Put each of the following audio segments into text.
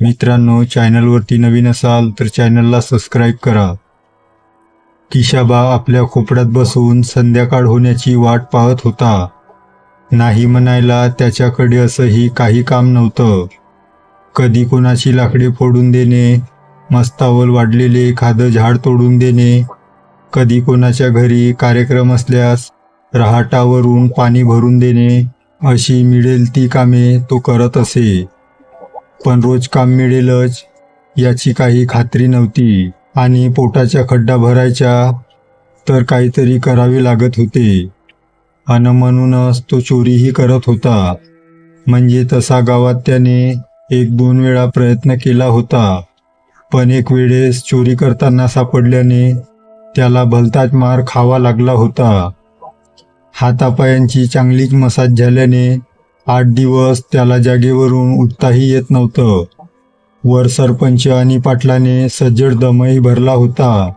मित्रांनो चॅनलवरती नवीन असाल तर चॅनलला सबस्क्राईब करा. किशाबा आपल्या खोपड्यात बसून संध्याकाळ होण्याची वाट पाहत होता. नाही म्हणायला त्याच्याकडे असंही काही काम नव्हतं. कधी कोणाची लाकडे फोडून देणे मस्तावल वाढलेले एखादं झाड तोडून देणे कधी कोणाच्या घरी कार्यक्रम असल्यास रहाटावरून पाणी भरून देणे अशी मिळेल ती कामे तो करत असे. पण रोज काम मिळेलच याची काही खात्री नव्हती. आणि पोटाच्या खड्डा भरायच्या तर काहीतरी करावे लागत होते. अन म्हणूनच तो चोरीही करत होता. म्हणजे तसा गावात त्याने एक दोन वेळा प्रयत्न केला होता. पण एक वेळेस चोरी करताना सापडल्याने त्याला भलताच मार खावा लागला होता. हातापायांची चांगलीच मसाज झाल्याने आठ दिवस त्याला जागेवरून उठताही येत नव्हतं. वर सरपंच आणि पाटलाने सज्जड दमही भरला होता.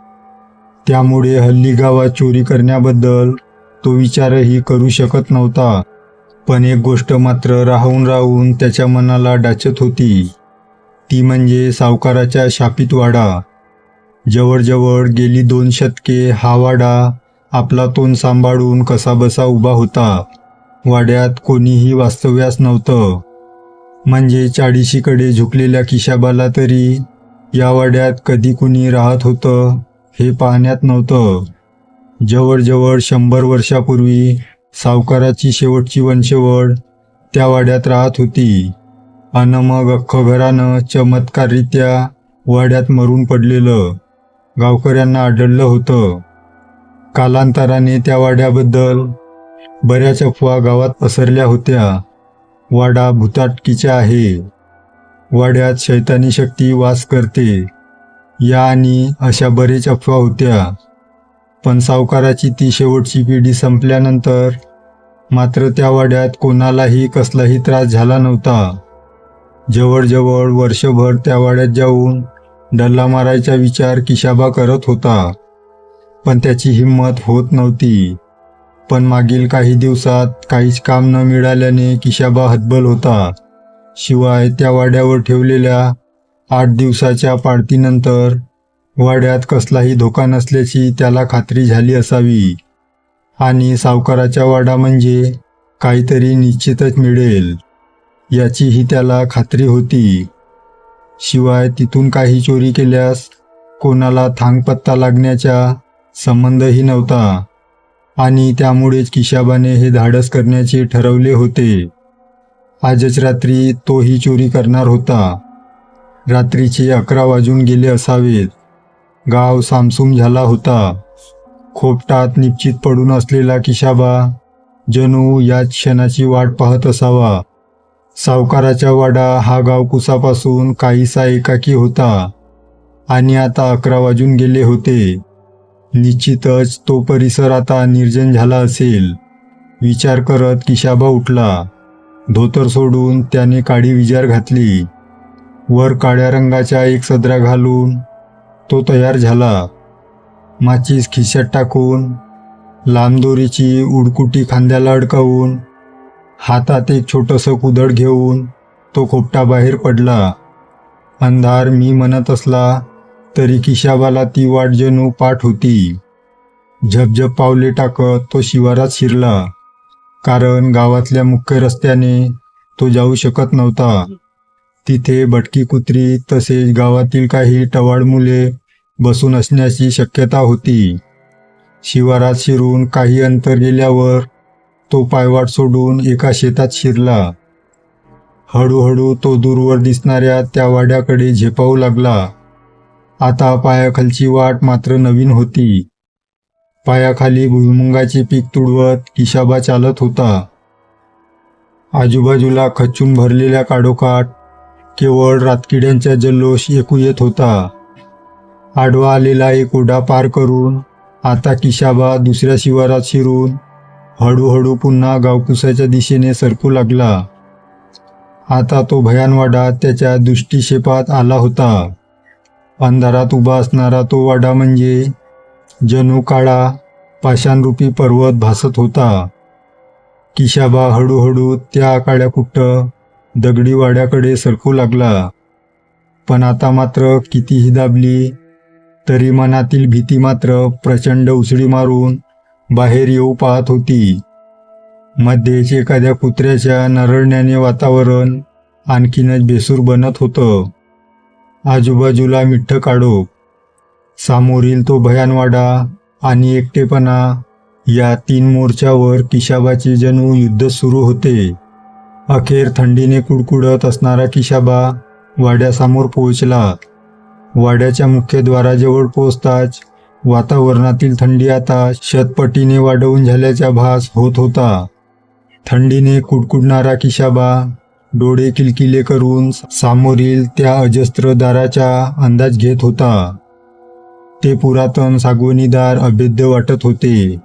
त्यामुळे हल्ली गावात चोरी करण्याबद्दल तो विचारही करू शकत नव्हता. पण एक गोष्ट मात्र राहून राहून त्याच्या मनाला डाचत होती. ती म्हणजे सावकाराच्या शापित वाडा. जवळजवळ गेली दोन शतके हा वाडा आपला तोंड सांभाळून कसाबसा उभा होता. वाड्यात कोणीही वास्तव्यास नव्हतं. म्हणजे चाळीशीकडे झुकलेल्या किशाबाला तरी या वाड्यात कधी कुणी राहत होतं हे पाहण्यात नव्हतं. जवळजवळ शंभर वर्षापूर्वी सावकाराची शेवटची वंशवळ त्या वाड्यात राहत होती. अन मग अख्खं घरानं चमत्काररित्या वाड्यात मरून पडलेलं गावकऱ्यांना आढळलं होतं. कालांतराने त्या वाड्याबद्दल बऱ्याच अफवा गावात पसरल्या होत्या. वाडा भूताटकीचा आहे. वाड्यात शैतानी शक्ती वास करते. या आणि अशा बरेच अफवा होत्या. पण सावकाराची ती शेवटची पिढी संपल्यानंतर मात्र त्या वाड्यात कोणालाही कसलाही त्रास झाला नव्हता. जवळजवळ वर्षभर त्या वाड्यात जाऊन डल्ला मारायचा विचार किशाबा करत होता. पण त्याची हिंमत होत नव्हती. पण मागील काही दिवसात काहीच काम न मिळाल्याने किशाबा हतबल होता. शिवाय त्या वाड्यावर ठेवलेल्या आठ दिवसाच्या पाळतीनंतर वाड्यात कसलाही धोका नसल्याची त्याला खात्री झाली असावी. आणि सावकाराच्या वाडा म्हणजे काहीतरी निश्चितच मिळेल याचीही त्याला खात्री होती. शिवाय तिथून काही चोरी केल्यास कोणाला थांगपत्ता लागण्याचा संबंधही नव्हता. आणि त्यामुळेच किशाबाने हे धाडस करण्याचे ठरवले होते. आजच रात्री तोही चोरी करणार होता. रात्रीचे अकरा वाजून गेले असावेत. गाव सामसूम झाला होता. खोपटात निश्चित पडून असलेला किशाबा जणू याच क्षणाची वाट पाहत असावा. सावकाराच्या वाडा हा गाव कुसापासून काहीसा एकाकी होता. आणि आता अकरा वाजून गेले होते. निश्चितच तो परिसर आता निर्जन झाला असेल. विचार करत किशाबा उठला. धोतर सोडून त्याने काळी विजार घातली. वर काळ्या रंगाचा एक सदरा घालून तो तयार झाला. माचीस खिशात टाकून लांबदोरीची उडकुटी खांद्याला अडकावून हातात एक छोटंसं कुदळ घेऊन तो खोपटा बाहेर पडला. अंधार मी म्हणत असला तरी किशाबाला ती वाट जणू पाठ होती. झपझप पावले टाकत तो शिवारात शिरला. कारण गावातल्या मुख्य रस्त्याने तो जाऊ शकत नव्हता. तिथे भटकी कुत्री तसेच गावातील काही टवाळ मुले बसून असण्याची शक्यता होती. शिवारात शिरून काही अंतर गेल्यावर तो पायवाट सोडून एका शेतात शिरला. हळूहळू तो दूरवर दिसणाऱ्या त्या वाड्याकडे झेपावू लागला. आता पायाखालची वाट मात्र नवीन होती. पायाखाली भुईमुंगाचे पीक तुडवत किशाबा चालत होता. आजूबाजूला खचून भरलेल्या काडोकाठ केवळ रातकिड्यांचा जल्लोष ऐकू येत होता. आडवा आलेला एक ओढा पार करून आता किशाबा दुसऱ्या शिवारात शिरून हळूहळू पुन्हा गावकुसाच्या दिशेने सरकू लागला. आता तो भयानवाडा त्याच्या दृष्टिक्षेपात आला होता. अंधारात उभा असणारा तो वाडा म्हणजे जणू काळा पाषाणरूपी पर्वत भासत होता. किशाबा हळूहळू त्या काळ्या कुट्ट दगडी वाड्याकडे सरकू लागला. पण आता मात्र कितीही दाबली तरी मनातील भीती मात्र प्रचंड उसळी मारून बाहेर येऊ पाहत होती. मध्येच एखाद्या कुत्र्याच्या नरळण्याने वातावरण आणखीनच बेसूर बनत होतं. आजूबाजूला मिठ्ठ काढो. सामोरील तो भयानवाडा आणि एकटेपणा या तीन मोर्चावर किशाबाचे जणू युद्ध सुरू होते. अखेर थंडीने कुडकुडत असणारा किशाबा वाड्यासमोर पोहोचला. वाड्याच्या मुख्यद्वाराजवळ पोहोचताच वातावरणातील थंडी आता शतपटीने वाढवून झाल्याचा भास होत होता. थंडीने कुडकुडणारा किशाबा डोळे किलकिले करून सामोरील त्या अजस्त्र दाराचा अंदाज घेत होता. ते पुरातन सागवणीदार अभेद्य वाटत होते.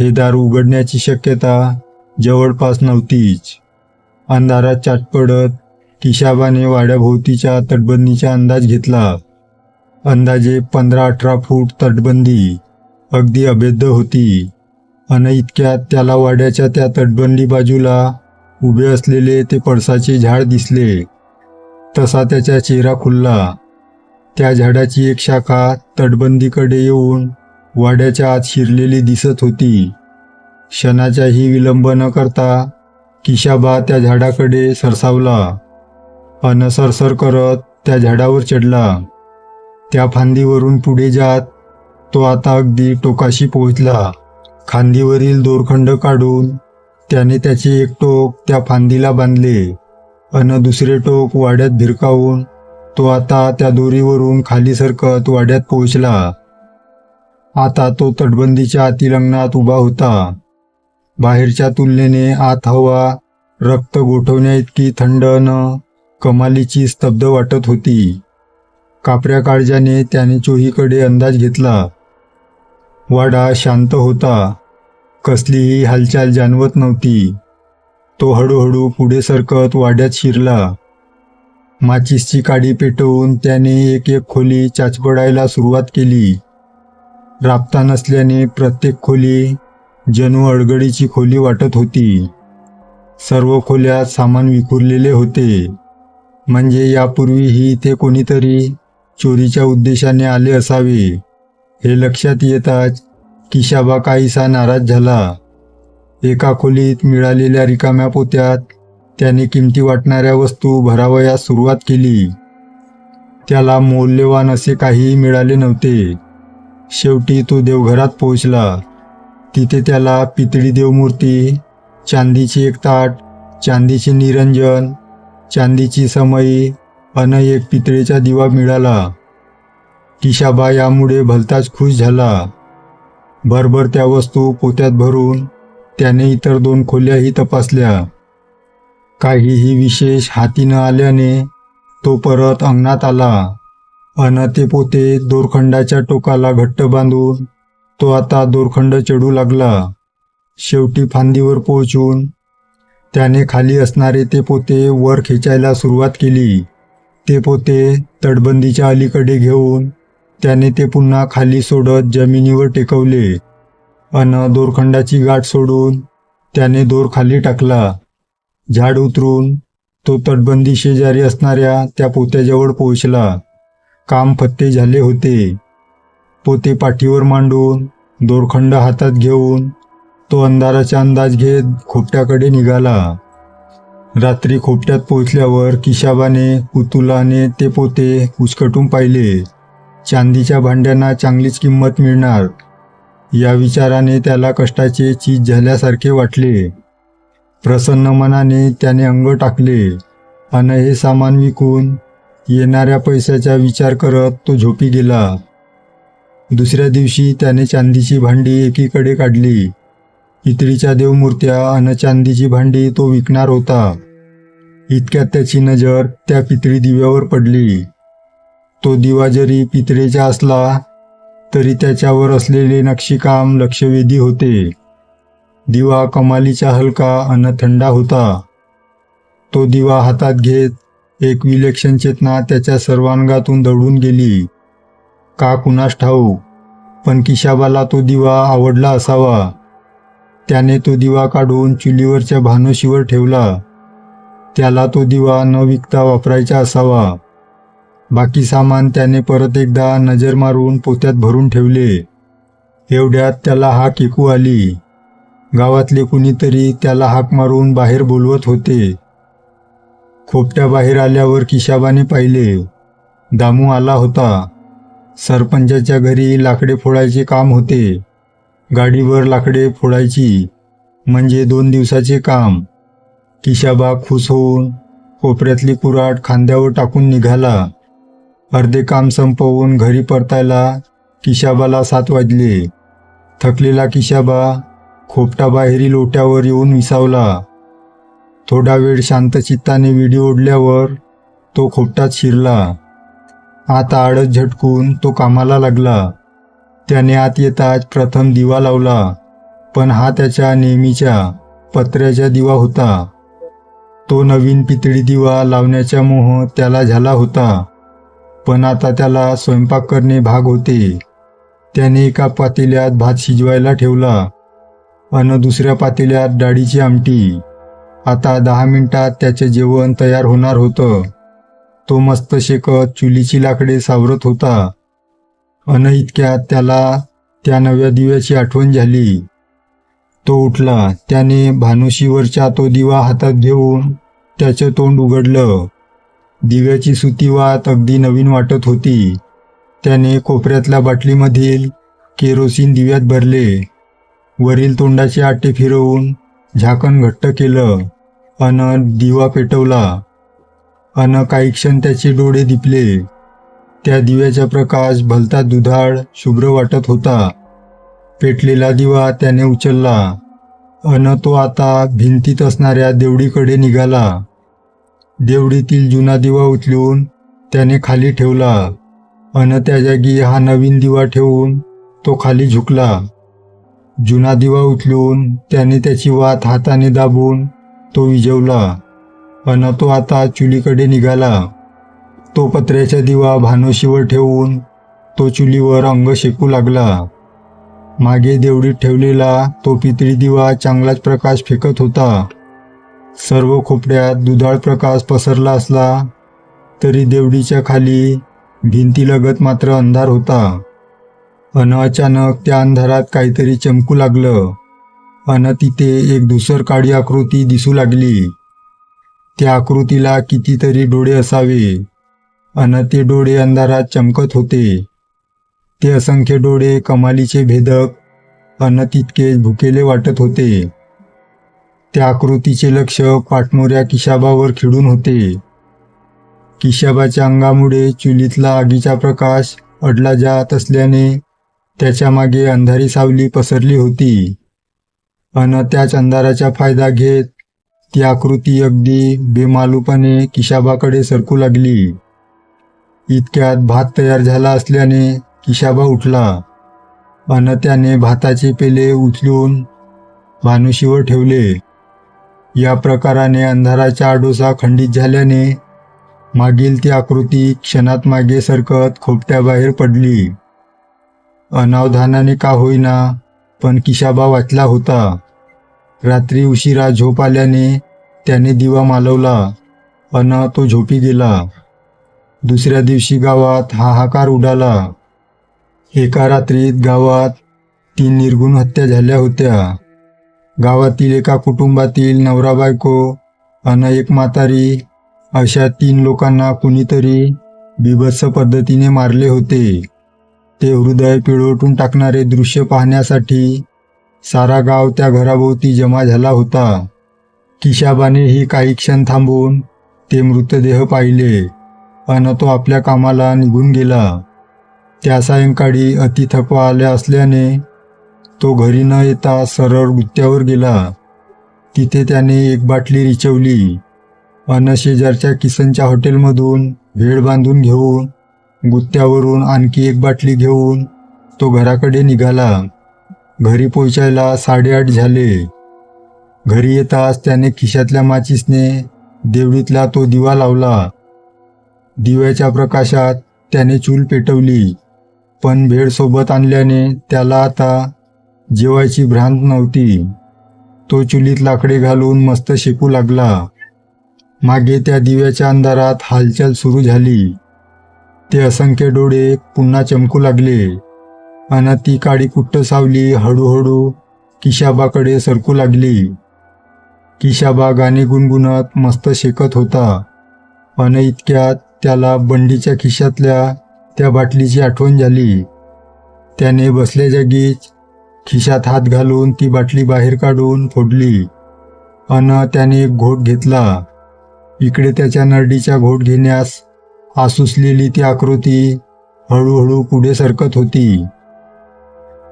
हे दार उघडण्याची शक्यता जवळपास नव्हतीच. अंधारात चाटपडत किशाबाने वाड्याभोवतीच्या तटबंदीचा अंदाज घेतला. अंदाजे पंधरा अठरा फूट तटबंदी अगदी अभेद्य होती. अन इतक्यात त्याला वाड्याच्या त्या तटबंदी बाजूला उभे असलेले ते पळसाचे झाड दिसले. तसा त्याचा चेहरा खुलला. त्या झाडाची एक शाखा तटबंदीकडे येऊन वाड्याच्या आत शिरलेली दिसत होती. क्षणाचाही विलंब न करता किशाबा त्या झाडाकडे सरसावला. अन सरसर करत त्या झाडावर चढला. त्या फांदीवरून पुढे जात तो आता अगदी टोकाशी पोहोचला. खांदीवरील दोरखंड काढून त्याने त्याचे एक टोक त्या फांदीला बांधले अन दुसरे टोक वाड्यात भिरकावून तो आता त्या दोरीवरून खाली सरकत वाड्यात पोहोचला. आता तो तटबंदीच्या आतील अंगणात उभा होता. बाहेरच्या तुलनेने आत हवा रक्त गोठवण्या इतकी थंड न कमालीची स्तब्ध वाटत होती. कापऱ्या काळजाने त्याने चोहीकडे अंदाज घेतला. वाडा शांत होता. कसलीही हालचाल जाणवत नव्हती. तो हळूहळू पुढे सरकत वाड्यात शिरला. माचीसची काडी पेटवून त्याने एक एक खोली चाचपडायला सुरुवात केली. राबता नसल्याने प्रत्येक खोली जणू अडगडीची खोली वाटत होती. सर्व खोल्यात सामान विखुरलेले होते. म्हणजे यापूर्वीही इथे कोणीतरी चोरीच्या उद्देशाने आले असावे हे लक्षात येताच किशाबा काहीसा नाराज झाला. एका खोलीत मिळालेल्या रिकाम्या पोत्यात त्याने किमती वाटणाऱ्या वस्तू भरावयास सुरुवात केली. त्याला मौल्यवान असे काहीही मिळाले नव्हते. शेवटी तो देवघरात पोहोचला. तिथे त्याला पितळी देवमूर्ती चांदीची एक ताट चांदीचे निरंजन चांदीची समई अन एक पितळेचा दिवा मिळाला. किशाबा यामुळे भलताच खुश झाला. भरभर त्या वस्तू पोत्यात भरून त्याने इतर दोन खोल्याही तपासल्या. काहीही विशेष हाती न आल्याने तो परत अंगणात आला. अन ते पोते दोरखंडाच्या टोकाला घट्ट बांधून तो आता दोरखंड चढू लागला. शेवटी फांदीवर पोहोचून त्याने खाली असणारे ते पोते वर खेचायला सुरुवात केली. ते पोते तटबंदीच्या अलीकडे घेऊन त्याने ते पुन्हा खाली सोडत जमिनीवर टेकवले. अन दोरखंडाची गाठ सोडून त्याने दोर खाली टाकला. झाड उतरून तो तटबंदी शेजारी असणाऱ्या त्या पोत्याजवळ पोहोचला. काम फत्ते झाले होते. पोते पाठीवर मांडून दोरखंड हातात घेऊन तो अंधाराचा अंदाज घेत खोपट्याकडे निघाला. रात्री खोपट्यात पोहोचल्यावर किशाबाने कुतुलाने ते पोते उचकटून पाहिले. चांदीच्या भांड्यांना चांगलीच किंमत मिळणार. या विचाराने त्याला कष्टाचे चीज झाल्यासारखे वाटले. प्रसन्न मनाने त्याने अंग टाकले. अन हे सामान विकून येणाऱ्या पैशाचा विचार करत तो झोपी गेला. दुसऱ्या दिवशी त्याने चांदीची भांडी एकीकडे काढली. इतळीच्या देवमूर्त्या अन चांदीची भांडी तो विकणार होता. इतक्यात त्याची नजर त्या पितळी दिव्यावर पडली. तो दिवा जरी पितळेचा असला तरी त्याच्यावर असलेले नक्षीकाम लक्षवेधी होते. दिवा कमालीचा हलका अन थंडा होता. तो दिवा हातात घेत एक विलक्षण चेतना त्याच्या सर्वांगातून दडून गेली. का कुणास ठाऊ पण किशाबाला तो दिवा आवडला असावा. त्याने तो दिवा काढून चुलीवरच्या भानोशीवर ठेवला. त्याला तो दिवा न विकता वापरायचा असावा. बाकी सामान त्याने परत एकदा नजर मारून पोत्यात भरून ठेवले. एवढ्यात त्याला हाक ऐकू आली. गावातले कुणीतरी त्याला हाक मारून बाहेर बोलवत होते. खोपट्या बाहेर आल्यावर किशाबाने पाहिले. दामू आला होता. सरपंचाच्या घरी लाकडे फोडायचे काम होते. गाडीवर लाकडे फोडायची म्हणजे दोन दिवसाचे काम. किशाबा खुश होऊन कोपऱ्यातली कुराट खांद्यावर टाकून निघाला. अर्धे काम संपवून घरी परतायला किशाबाला सात वाजले. थकलेला किशाबा खोपटा बाहेरील लोट्यावर येऊन विसावला. थोडा वेळ शांतचित्ताने विडी ओढल्यावर तो खोपटात शिरला. आता आडत झटकून तो कामाला लागला. त्याने आत येताच प्रथम दिवा लावला पण हा त्याच्या नेहमीच्या पत्र्याचा दिवा होता. तो नवीन पितळी दिवा लावण्याच्या मोह त्याला झाला होता. पण आता त्याला स्वयंपाक करणे भाग होते. त्याने एका पातेल्यात भात शिजवायला ठेवला अन दुसऱ्या पातेल्यात डाळीची आमटी. आता दहा मिनिटात त्याचे जेवण तयार होणार होतं. तो मस्त शेकत चुलीची लाकडे सावरत होता. अन इतक्यात त्याला त्या नव्या दिव्याची आठवण झाली. तो उठला. त्याने भानुशीवरचा तो दिवा हातात घेऊन त्याचं तोंड उघडलं. दिव्याची सुती वात अगदी नवीन वाटत होती. त्याने कोपऱ्यातल्या बाटलीमधील केरोसिन दिव्यात भरले. वरील तोंडाचे आटे फिरवून झाकण घट्ट केलं. अन दिवा पेटवला. अन काही क्षण त्याचे डोळे दिपले. त्या दिव्याचा प्रकाश भलता दुधाळ शुभ्र वाटत होता. पेटलेला दिवा त्याने उचलला. अन तो आता भिंतीत असणाऱ्या देवडीकडे निघाला. देवडीतील जुना दिवा उचलून त्याने खाली ठेवला अन त्या जागी हा नवीन दिवा ठेवून तो खाली झुकला. जुना दिवा उचलून त्याने त्याची वात हाताने दाबून तो विझवला अन तो आता चुलीकडे निघाला. तो पत्र्याचा दिवा भानोशीवर ठेवून तो चुलीवर अंग शेकू लागला. मागे देवडीत ठेवलेला तो पितळी दिवा चांगलाच प्रकाश फेकत होता. सर्व खोपड्यात दुधाळ प्रकाश पसरला असला तरी देवडीच्या खाली भिंतीलगत मात्र अंधार होता. अन अचानक त्या अंधारात काहीतरी चमकू लागलं. अन तिथे एक धुसर काळी आकृती दिसू लागली. त्या आकृतीला कितीतरी डोळे असावे. अन ते डोळे अंधारात चमकत होते. ते असंख्य डोळे कमालीचे भेदक अन तितके भुकेले वाटत होते. त्या आकृतीचे लक्ष पाटमोऱ्या किशाबावर खिळून होते. किशाबाच्या अंगामुळे चुलीतला आगीचा प्रकाश अडला जात असल्याने त्याच्यामागे अंधारी सावली पसरली होती. अन त्याच अंधाराचा फायदा घेत ती आकृती अगदी बेमालूपणे किशाबाकडे सरकू लागली. इतक्यात भात तयार झाला असल्याने किशाबा उठला. अन त्याने भाताचे पेले उचलून भानुशीवर ठेवले. या प्रकाराने अंधाराचा आडोसा खंडित झाल्याने मागील ती आकृती क्षणात मागे सरकत खोपट्याबाहेर पडली. अनावधानाने का होईना पण किशाबा वाचला होता. रात्री उशिरा झोप आल्याने त्याने दिवा मालवला. अन तो झोपी गेला. दुसऱ्या दिवशी गावात हाहाकार उडाला. एका रात्रीत गावात तीन निर्गुण हत्या झाल्या होत्या. गावातील एका कुटुंबातील नवरा बायको आणि एक म्हातारी अशा तीन लोकांना कुणीतरी बिभत्स पद्धतीने मारले होते. ते हृदय पिळवटून टाकणारे दृश्य पाहण्यासाठी सारा गाव त्या घराभोवती जमा झाला होता. किशाबाने ही काही क्षण थांबून ते मृतदेह पाहिले अन तो आपल्या कामाला निघून गेला. त्या सायंकाळी अति थकवा आल्या असल्याने तो घरी न येता सरळ गुत्त्यावर गेला. तिथे त्याने एक बाटली रिचवली. अन शेजारच्या किसनच्या हॉटेलमधून भेळ बांधून घेऊन गुत्त्यावरून आणखी एक बाटली घेऊन तो घराकडे निघाला. घरी पोचायला साडेआठ झाले. घरी येताच त्याने खिशातल्या माचीसने देवळीतला तो दिवा लावला. दिव्याच्या प्रकाशात त्याने चूल पेटवली. पण भेळसोबत आणल्याने त्याला आता जेवायची भ्रांत नव्हती. तो चुलीत लाकडे घालून मस्त शेकू लागला. मागे त्या दिव्याच्या अंधारात हालचाल सुरू झाली. ते असंख्य डोळे पुन्हा चमकू लागले अन ती काळी कुट्ट सावली हळूहळू किशाबाकडे सरकू लागली. किशाबा गाणे गुणगुणत मस्त शेकत होता अन इतक्यात त्याला बंडीच्या खिशातल्या त्या बाटलीची आठवण झाली. त्याने बसल्या जागीच खिशात हात घालून ती बाटली बाहेर काढून फोडली. अन त्याने एक घोट घेतला. इकडे त्याच्या नरडीच्या घोट घेण्यास आसुसलेली ती आकृती हळूहळू पुढे सरकत होती.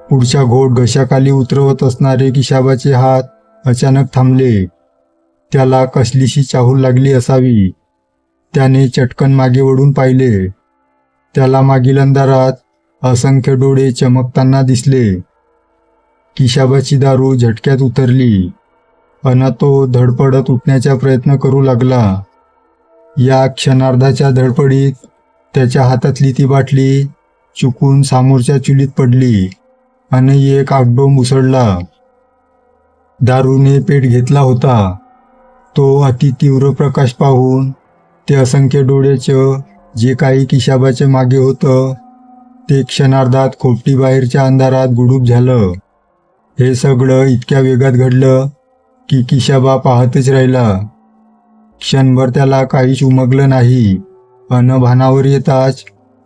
पुढच्या घोट घशाखाली उतरवत असणारे किशाबाचे हात अचानक थांबले. त्याला कसलीशी चाहूल लागली असावी. त्याने चटकन मागे वळून पाहिले. त्याला मागील अंधारात असंख्य डोळे चमकताना दिसले. किशाबाची दारू झटक्यात उतरली. अना तो धडपडत उठण्याचा प्रयत्न करू लागला. या क्षणार्धाच्या धडपडीत त्याच्या हातातली ती बाटली चुकून सामोरच्या चुलीत पडली आणि एक आगडोंब उसळला. दारूने पेट घेतला होता. तो अति तीव्र प्रकाश पाहून ते असंख्य डोळ्याचं जे काही किशाबाच्या मागे होतं ते क्षणार्धात खोपटी बाहेरच्या अंधारात गुडूप झालं. हे सगळं इतक्या वेगात घडलं की किशाबा पाहतच राहिला. क्षणभर त्याला काहीच उमगलं नाही. अन भानावर येताच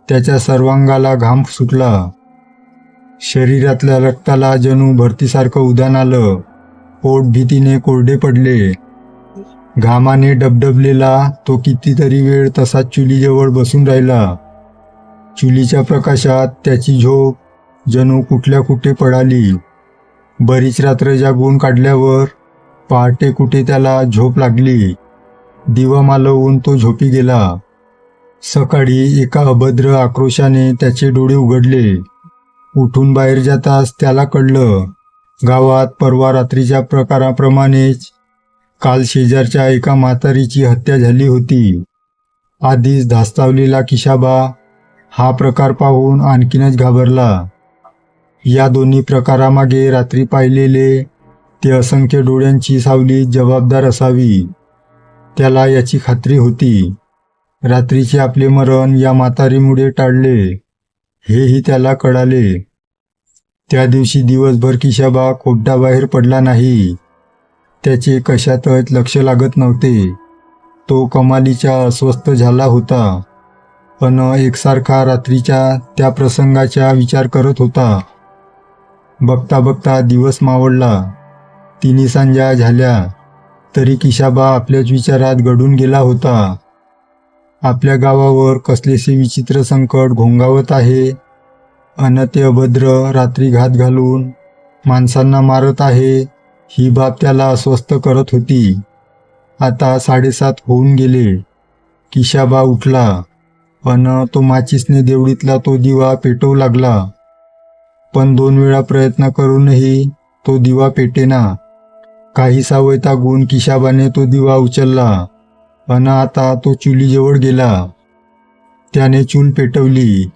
त्याच्या सर्वांगाला घाम सुटला. शरीरातल्या रक्ताला जणू भरतीसारखं उदान आलं. पोट भीतीने कोरडे पडले. घामाने डबडबलेला तो कितीतरी वेळ तसाच चुलीजवळ बसून राहिला. चुलीच्या प्रकाशात त्याची झोप जणू कुठल्या कुठे पडाली. बरीच रात्र जागून काढल्यावर पहाटे कुठे त्याला झोप लागली? दिवा मालवून तो झोपी गेला. सकाळी एका अभद्र आक्रोशाने त्याचे डोळे उघडले. उठून बाहेर जाताच त्याला कळलं गावात परवा रात्रीच्या प्रकाराप्रमाणेच काल शेजारच्या एका म्हातारीची हत्या झाली होती. आधीच धास्तावलेला किशाबा हा प्रकार पाहून आणखीनच घाबरला. या दोन्ही प्रकारामागे रात्री पाहिलेले ते असंख्य डोळ्यांची सावली जबाबदार असावी. त्याला याची खात्री होती. रात्रीचे आपले मरण या म्हातारीमुळे टाळले. हेही त्याला कळाले. त्या दिवशी दिवसभर किशाबा खोपटाबाहेर पडला नाही. त्याचे कशातच लक्ष लागत नव्हते. तो कमालीच्या अस्वस्थ झाला होता. पण एकसारखा रात्रीच्या त्या प्रसंगाचा विचार करत होता. बघता बघता दिवस मावळला तिन्ही सांजा झाल्या. तरी किशाबा आपल्याच विचारात घडून गेला होता. आपल्या गावावर कसलेसे विचित्र संकट घोंगावत आहे. अन ते अभद्र रात्री घात घालून माणसांना मारत आहे. ही बाब त्याला अस्वस्थ करत होती. आता साडेसात होऊन गेले. किशाबा उठला. अन तो माचीसने देवळीतला तो दिवा पेटवू लागला. पण दोन वेळा प्रयत्न करूनही तो दिवा पेटेना. काहीसा वैतागून किशाबाने तो दिवा उचलला. अन आता तो चुलीजवळ गेला. त्याने चूल पेटवली.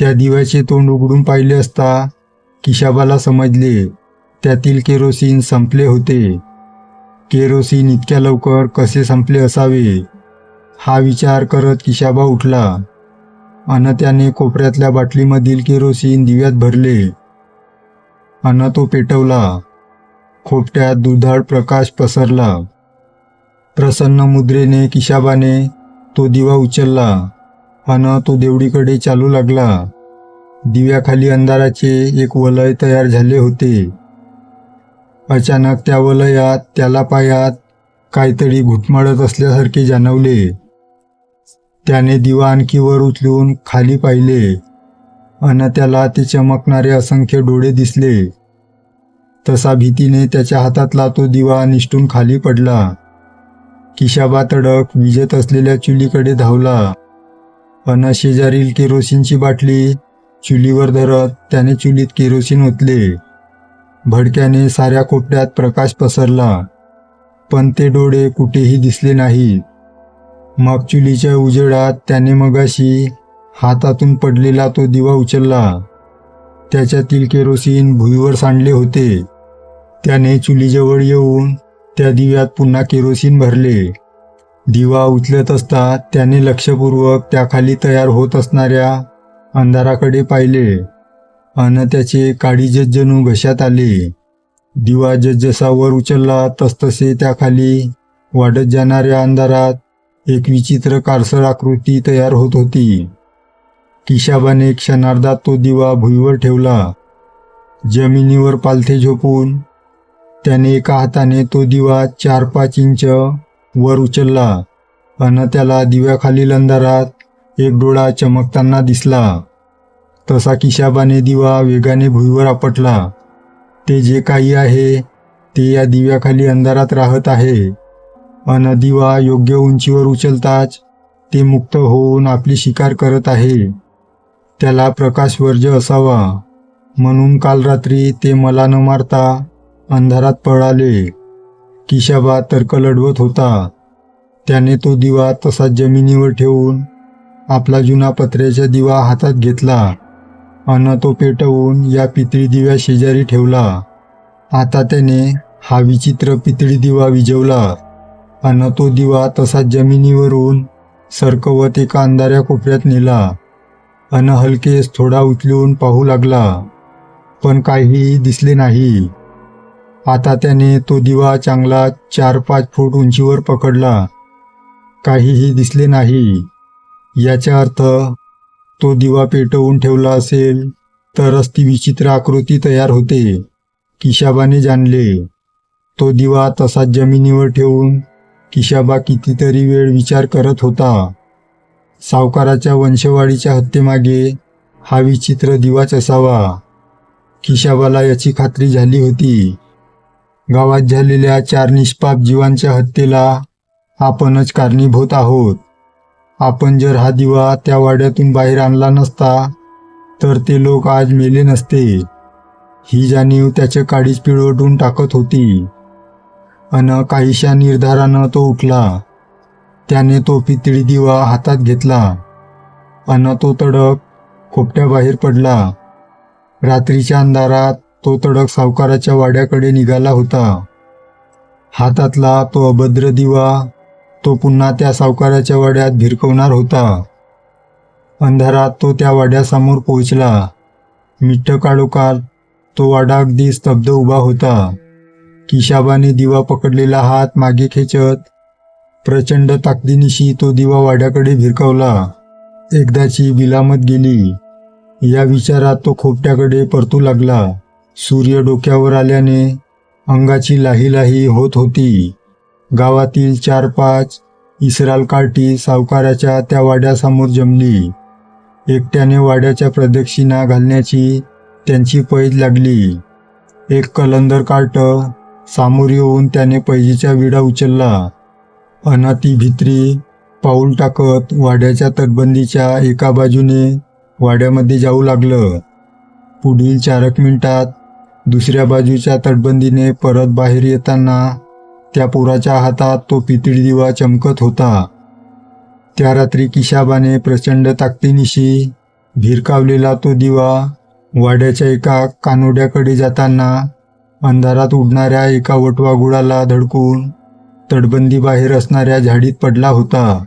त्या दिव्याचे तोंड उघडून पाहिले असता किशाबाला समजले. त्यातील केरोसिन संपले होते. केरोसिन इतक्या लवकर कसे संपले असावे? हा विचार करत किशाबा उठला. अन त्याने कोपऱ्यातल्या बाटलीमधील केरोसिन दिव्यात भरले. अन तो पेटवला. खोपट्यात दुधाळ प्रकाश पसरला. प्रसन्न मुद्रेने किशाबाने तो दिवा उचलला. अन तो देवडीकडे चालू लागला. दिव्याखाली अंधाराचे एक वलय तयार झाले होते. अचानक त्या वलयात त्याला पायात काहीतरी घुटमळत असल्यासारखे जाणवले. त्याने दिवा आणखी वर उचलून खाली पाहिले अन त्याला ते चमकणारे असंख्य डोळे दिसले. तसा भीतीने त्याच्या हातातला तो दिवा निष्ठून खाली पडला. किशाबा तडक विजत असलेल्या चुलीकडे धावला. अन शेजारील केरोसिनची बाटली चुलीवर धरत त्याने चुलीत केरोसिन ओतले. भडक्याने साऱ्या कोपऱ्यात प्रकाश पसरला. पण ते डोळे कुठेही दिसले नाहीत मागचुलीच्या उजेडात त्याने मगाशी हातातून पडलेला तो दिवा उचलला. त्याच्यातील केरोसिन भुईवर सांडले होते. त्याने चुलीजवळ येऊन त्या दिव्यात पुन्हा केरोसिन भरले. दिवा उचलत असता त्याने लक्षपूर्वक त्याखाली तयार होत असणाऱ्या अंधाराकडे पाहिले. अन त्याचे काळी जणू घशात आले. दिवा जसजसा वर उचलला तसतसे त्याखाली वाढत जाणाऱ्या अंधारात एक विचित्र कारसर आकृती तयार होत होती. किशाबाने क्षणार्धात तो दिवा भुईवर ठेवला. जमिनीवर पालथे झोपून त्याने एका हाताने तो दिवा चार पाच इंच वर उचलला अन त्याला दिव्याखालील अंधारात एक डोळा चमकताना दिसला. तसा किशाबाने दिवा वेगाने भुईवर आपटला. ते जे काही आहे ते या दिव्याखाली अंधारात राहत आहे. अन दिवा योग्य उंचीवर उचलताच ते मुक्त होऊन आपली शिकार करत आहे. त्याला प्रकाशवर्ज असावा. म्हणून काल रात्री ते मला न मारता अंधारात पळाले. किशाबा तर्क लढवत होता. त्याने तो दिवा तसा जमिनीवर ठेवून आपला जुना पत्र्याचा दिवा हातात घेतला अन तो पेटवून या पितळी दिव्या शेजारी ठेवला. आता त्याने हा विचित्र पितळी दिवा विजवला. अन तो दिवा तसा जमिनीवरून सरकवत एका अंधाऱ्या कोपऱ्यात नेला. अन हलकेस थोडा उचलून पाहू लागला. पण काहीही दिसले नाही. आता त्याने तो दिवा चांगला चार पाच फूट उंचीवर पकडला. काहीही दिसले नाही. याचा अर्थ तो दिवा पेटवून ठेवला असेल तरच ती विचित्र आकृती तयार होते किशाबाने जाणले. तो दिवा तसाच जमिनीवर ठेवून किशाबा कितीतरी वेळ विचार करत होता. सावकाराच्या वंशवाडीच्या हत्येमागे हा विचित्र दिवाच असावा. किशाबाला याची खात्री झाली होती. गावात झालेल्या चार निष्पाप जीवांच्या हत्येला आपणच कारणीभूत आहोत. आपण जर हा दिवा त्या वाड्यातून बाहेर आणला नसता तर ते लोक आज मेले नसते. ही जाणीव त्याचे काळीच पिळवटून टाकत होती. अन काहीशा निर्धारानं तो उठला. त्याने तो पितळी दिवा हातात घेतला. अन तो तडक खोपट्याबाहेर पडला. रात्रीच्या अंधारात तो तडक सावकाराच्या वाड्याकडे निघाला होता. हातातला तो अभद्र दिवा तो पुन्हा त्या सावकाराच्या वाड्यात भिरकवणार होता. अंधारात तो त्या वाड्यासमोर पोहोचला. मिठ्ठ काळोखात तो वाडा अगदी स्तब्ध उभा होता. किशाबाने दिवा पकडलेला हात मागे खेचत प्रचंड ताकदीनिशी तो दिवा वाड्याकडे भिरकावला. एकदाची बिलामत गेली. या विचारात तो खोपट्याकडे परतू लागला. सूर्य डोक्यावर आल्याने अंगाची लाही लाही होत होती. गावातील चार पाच इसराल कार्टी सावकाराच्या त्या वाड्यासमोर जमली. एकट्याने वाड्याच्या प्रदक्षिणा घालण्याची त्यांची पैज लागली. एक कलंदर कार्ट सामोरे येऊन त्याने पैजीचा विडा उचलला. अनाती ती भित्री पाऊल टाकत वाड्याच्या तटबंदीच्या एका बाजूने वाड्यामध्ये जाऊ लागलं. पुढील चारक मिनिटात दुसऱ्या बाजूच्या तटबंदीने परत बाहेर येताना त्या पोराच्या हातात तो पितळी दिवा चमकत होता. त्या रात्री किशाबाने प्रचंड ताकदीनिशी भिरकावलेला तो दिवा वाड्याच्या एका कानोड्याकडे जाताना अंधारात उडणाऱ्या एका वटवागुळाला धडकून तटबंदी बाहेर असणाऱ्या झाडीत पडला होता.